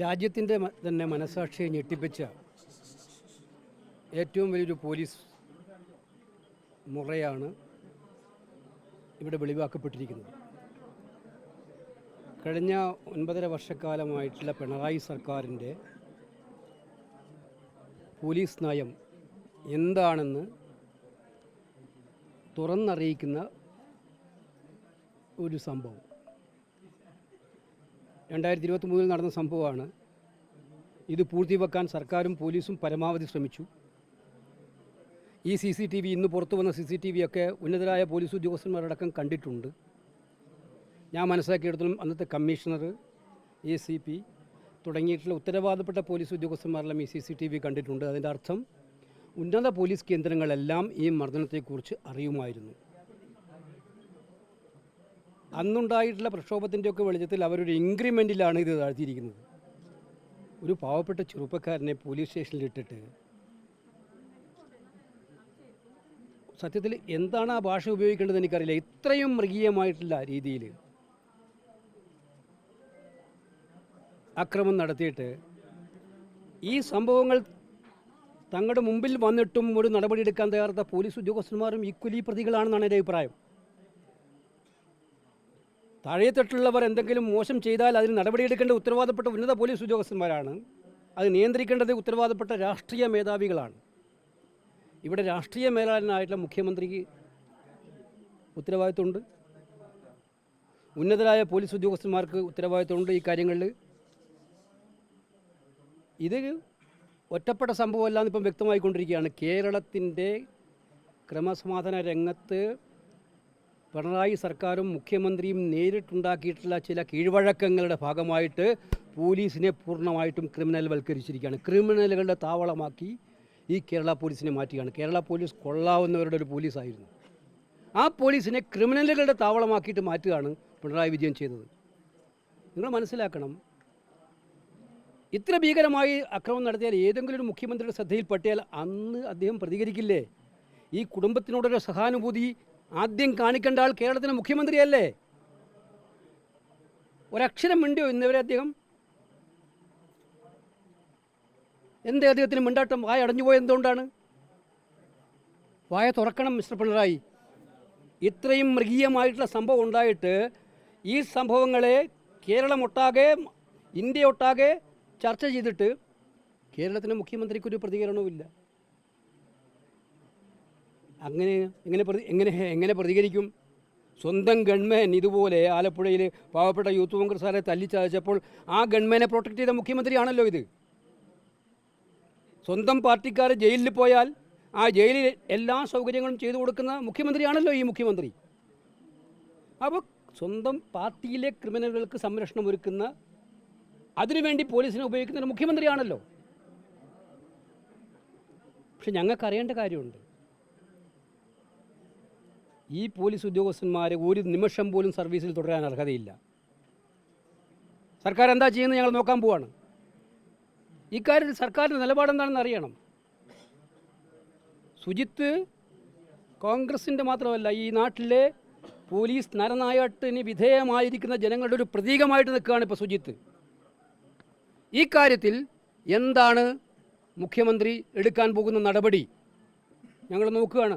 രാജ്യത്തിന്റെ തന്നെ മനസാക്ഷിയെ ഞെട്ടിപ്പിച്ച ഏറ്റവും വലിയൊരു പോലീസ് മുറയാണ് ഇവിടെ വെളിവാക്കപ്പെട്ടിരിക്കുന്നത്. കഴിഞ്ഞ ഒൻപതര വർഷക്കാലമായിട്ടുള്ള പിണറായി സർക്കാരിന്റെ പോലീസ് നയം എന്താണെന്ന് തുറന്നറിയിക്കുന്ന ഒരു സംഭവം. രണ്ടായിരത്തി ഇരുപത്തി മൂന്നിൽ നടന്ന സംഭവമാണ്. ഇത് പൂഴ്ത്തിവെക്കാൻ സർക്കാരും പോലീസും പരമാവധി ശ്രമിച്ചു. ഈ സി സി ടി വി ഇന്ന് പുറത്തു വന്ന സി സി ടി വി ഒക്കെ ഉന്നതരായ പോലീസ് ഉദ്യോഗസ്ഥന്മാരടക്കം കണ്ടിട്ടുണ്ട്. ഞാൻ മനസ്സിലാക്കിയെടുത്തോളം അന്നത്തെ കമ്മീഷണർ എ സി പി തുടങ്ങിയിട്ടുള്ള ഉത്തരവാദപ്പെട്ട പോലീസ് ഉദ്യോഗസ്ഥന്മാരെല്ലാം ഈ സി സി ടി വി കണ്ടിട്ടുണ്ട്. അതിന്റെ അർത്ഥം ഉന്നത പോലീസ് കേന്ദ്രങ്ങളെല്ലാം ഈ മർദ്ദനത്തെക്കുറിച്ച് അറിയുമായിരുന്നു. അന്നുണ്ടായിട്ടുള്ള പ്രക്ഷോഭത്തിന്റെയൊക്കെ വെളിച്ചത്തിൽ അവരൊരു ഇൻക്രിമെന്റിലാണ് ഇത് താഴ്ത്തിയിരിക്കുന്നത്. ഒരു പാവപ്പെട്ട ചെറുപ്പക്കാരനെ പോലീസ് സ്റ്റേഷനിലിട്ടിട്ട് സത്യത്തിൽ എന്താണ് ആ ഭാഷ ഉപയോഗിക്കേണ്ടത് എനിക്കറിയില്ല. ഇത്രയും മൃഗീയമായിട്ടുള്ള രീതിയിൽ അക്രമം നടത്തിയിട്ട് ഈ സംഭവങ്ങൾ തങ്ങളുടെ മുമ്പിൽ വന്നിട്ടും ഒരു നടപടിയെടുക്കാൻ തയ്യാറാത്ത പോലീസ് ഉദ്യോഗസ്ഥന്മാരും ഈക്വലി പ്രതികളാണെന്നാണ് എന്റെ അഭിപ്രായം. താഴെത്തട്ടുള്ളവർ എന്തെങ്കിലും മോശം ചെയ്താൽ അതിന് നടപടിയെടുക്കേണ്ട ഉത്തരവാദപ്പെട്ട ഉന്നത പോലീസ് ഉദ്യോഗസ്ഥന്മാരാണ്. അത് നിയന്ത്രിക്കേണ്ടത് ഉത്തരവാദപ്പെട്ട രാഷ്ട്രീയ മേധാവികളാണ്. ഇവിടെ രാഷ്ട്രീയ മേലാളനായിട്ടുള്ള മുഖ്യമന്ത്രിക്ക് ഉത്തരവാദിത്വമുണ്ട്. ഉന്നതരായ പോലീസ് ഉദ്യോഗസ്ഥന്മാർക്ക് ഉത്തരവാദിത്വമുണ്ട് ഈ കാര്യങ്ങളിൽ. ഇത് ഒറ്റപ്പെട്ട സംഭവമല്ല എന്നിപ്പം വ്യക്തമായിക്കൊണ്ടിരിക്കുകയാണ്. കേരളത്തിന്റെ ക്രമസമാധാന രംഗത്ത് പിണറായി സർക്കാരും മുഖ്യമന്ത്രിയും നേരിട്ടുണ്ടാക്കിയിട്ടുള്ള ചില കീഴ്വഴക്കങ്ങളുടെ ഭാഗമായിട്ട് പോലീസിനെ പൂർണമായിട്ടും ക്രിമിനൽ വൽക്കരിച്ചിരിക്കുകയാണ് ക്രിമിനലുകളുടെ താവളമാക്കി ഈ കേരള പോലീസിനെ മാറ്റുകയാണ്. കേരള പോലീസ് കൊള്ളാവുന്നവരുടെ ഒരു പോലീസായിരുന്നു. ആ പോലീസിനെ ക്രിമിനലുകളുടെ താവളമാക്കിയിട്ട് മാറ്റുകയാണ് പിണറായി വിജയൻ ചെയ്തത്. നിങ്ങൾ മനസ്സിലാക്കണം ഇത്ര ഭീകരമായി അക്രമം നടത്തിയാൽ ഏതെങ്കിലും ഒരു മുഖ്യമന്ത്രിയുടെ ശ്രദ്ധയിൽപ്പെട്ടാൽ അന്ന് അദ്ദേഹം പ്രതികരിക്കില്ലേ? ഈ കുടുംബത്തിനോടൊരു സഹാനുഭൂതി ആദ്യം കാണിക്കേണ്ട ആൾ കേരളത്തിലെ മുഖ്യമന്ത്രിയല്ലേ? ഒരക്ഷരം മിണ്ടിയോ ഇന്നവരെ അദ്ദേഹം? എന്തേ അദ്ദേഹത്തിന് മിണ്ടാട്ടം? വായ അടഞ്ഞുപോയ എന്തുകൊണ്ടാണ്? വായ തുറക്കണം മിസ്റ്റർ പിണറായി. ഇത്രയും മൃഗീയമായിട്ടുള്ള സംഭവം ഉണ്ടായിട്ട് ഈ സംഭവങ്ങളെ കേരളമൊട്ടാകെ ഇന്ത്യ ഒട്ടാകെ ചർച്ച ചെയ്തിട്ട് കേരളത്തിലെ മുഖ്യമന്ത്രിക്കൊരു പ്രതികരണവുമില്ല. അങ്ങനെ എങ്ങനെ എങ്ങനെ എങ്ങനെ പ്രതികരിക്കും? സ്വന്തം ഗൺമാൻ ഇതുപോലെ ആലപ്പുഴയിൽ പാവപ്പെട്ട യൂത്ത് കോൺഗ്രസ് സാറെ തല്ലിച്ചതച്ചപ്പോൾ ആ ഗൺമാനെ പ്രൊട്ടക്ട് ചെയ്ത മുഖ്യമന്ത്രിയാണല്ലോ ഇത്. സ്വന്തം പാർട്ടിക്കാർ ജയിലിൽ പോയാൽ ആ ജയിലിൽ എല്ലാ സൗകര്യങ്ങളും ചെയ്തു കൊടുക്കുന്ന മുഖ്യമന്ത്രിയാണല്ലോ ഈ മുഖ്യമന്ത്രി. അപ്പോൾ സ്വന്തം പാർട്ടിയിലെ ക്രിമിനലുകൾക്ക് സംരക്ഷണം ഒരുക്കുന്ന അതിനുവേണ്ടി പോലീസിനെ ഉപയോഗിക്കുന്ന മുഖ്യമന്ത്രിയാണല്ലോ. പക്ഷെ ഞങ്ങൾക്ക് അറിയേണ്ട കാര്യമുണ്ട്. ഈ പോലീസ് ഉദ്യോഗസ്ഥന്മാരെ ഒരു നിമിഷം പോലും സർവീസിൽ തുടരാൻ അർഹതയില്ല. സർക്കാർ എന്താ ചെയ്യുന്നത് ഞങ്ങൾ നോക്കാൻ പോവാണ്. ഇക്കാര്യത്തിൽ സർക്കാരിന്റെ നിലപാടെന്താണെന്ന് അറിയണം. സുജിത്ത് കോൺഗ്രസിന്റെ മാത്രമല്ല ഈ നാട്ടിലെ പോലീസ് നരനായാട്ടിന് വിധേയമായിരിക്കുന്ന ജനങ്ങളുടെ ഒരു പ്രതീകമായിട്ട് നിൽക്കുകയാണ് ഇപ്പോൾ സുജിത്ത്. ഈ കാര്യത്തിൽ എന്താണ് മുഖ്യമന്ത്രി എടുക്കാൻ പോകുന്ന നടപടി? ഞങ്ങൾ നോക്കുകയാണ്.